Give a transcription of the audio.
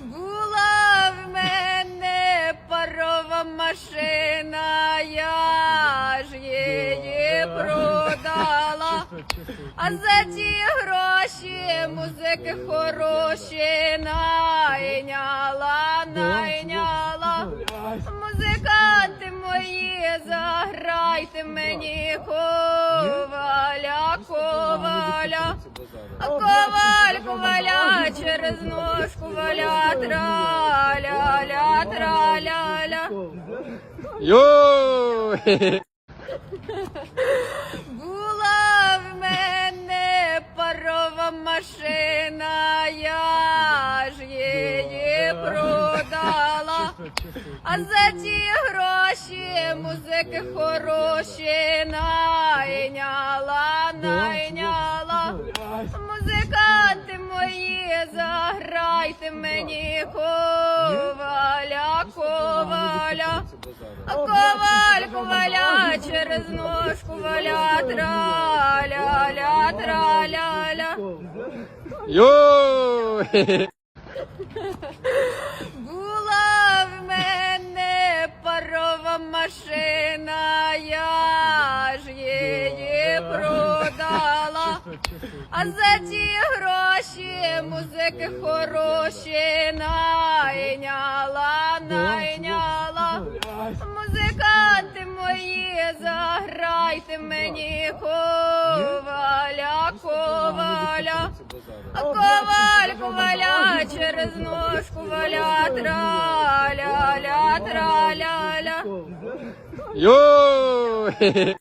Була в мене парова машина, я ж її продала. А за ті гроші музики хороші найняла, найняла. Музиканти мої, заграйте мені коваля, коваля. Коваль, коваля, через ножку валя, траля-ля, траля-ля. Йой! Була в мене парова машина, я ж її продала. А за ті гроші музики хороші найняла, заграйте мені коваля, коваля. А коваль, коваля, через ножку валя, траля-ля, траля-ля. Була в мене парова машина, я ж її продала. А за ті гроші музики хороші найняла, найняла. Музиканти мої, заграйте мені коваля, коваля. Коваль, коваля, через ножку валя, траля-ля, траля-ля. Йой!